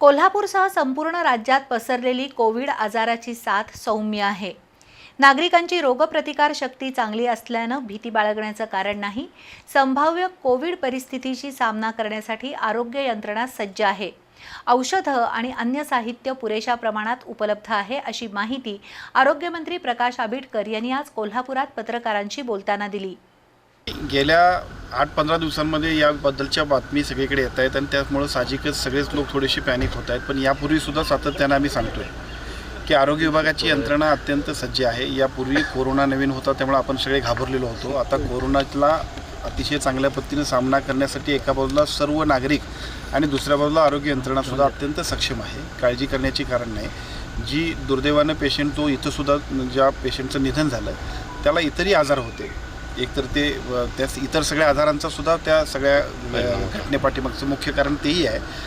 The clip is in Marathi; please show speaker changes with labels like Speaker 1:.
Speaker 1: कोल्हापूरसह संपूर्ण राज्यात पसरलेली कोविड आजाराची साथ सौम्य आहे. नागरिकांची रोगप्रतिकार शक्ती चांगली असल्यानं भीती बाळगण्याचं कारण नाही. संभाव्य कोविड परिस्थितीशी सामना करण्यासाठी आरोग्य यंत्रणा सज्ज आहे. औषधं आणि अन्य साहित्य पुरेशा प्रमाणात उपलब्ध आहे अशी माहिती आरोग्यमंत्री प्रकाश आंबेडकर यांनी आज कोल्हापुरात पत्रकारांशी बोलताना दिली.
Speaker 2: गेल्या आठ पंधरा दिवसांमध्ये याबद्दलच्या बातमी सगळीकडे येत आहेत आणि त्यामुळं साहजिकच सगळेच लोक थोडेसे पॅनिक होत आहेत. पण यापूर्वीसुद्धा सातत्यानं आम्ही सांगतोय की आरोग्य विभागाची यंत्रणा अत्यंत सज्ज आहे. यापूर्वी कोरोना नवीन होता त्यामुळे आपण सगळे घाबरलेलो होतो. आता कोरोनाला अतिशय चांगल्या पद्धतीनं सामना करण्यासाठी एका बाजूला सर्व नागरिक आणि दुसऱ्या बाजूला आरोग्य यंत्रणासुद्धा अत्यंत सक्षम आहे. काळजी करण्याची कारण नाही. जी दुर्दैवानं पेशंट तो इथंसुद्धा ज्या पेशंटचं निधन झालं त्याला इतरही आजार होते. एकतर ते त्या इतर सगळ्या आजारांचा सुद्धा त्या सगळ्या घटनेपाठीमागचं मुख्य कारण तेही आहे.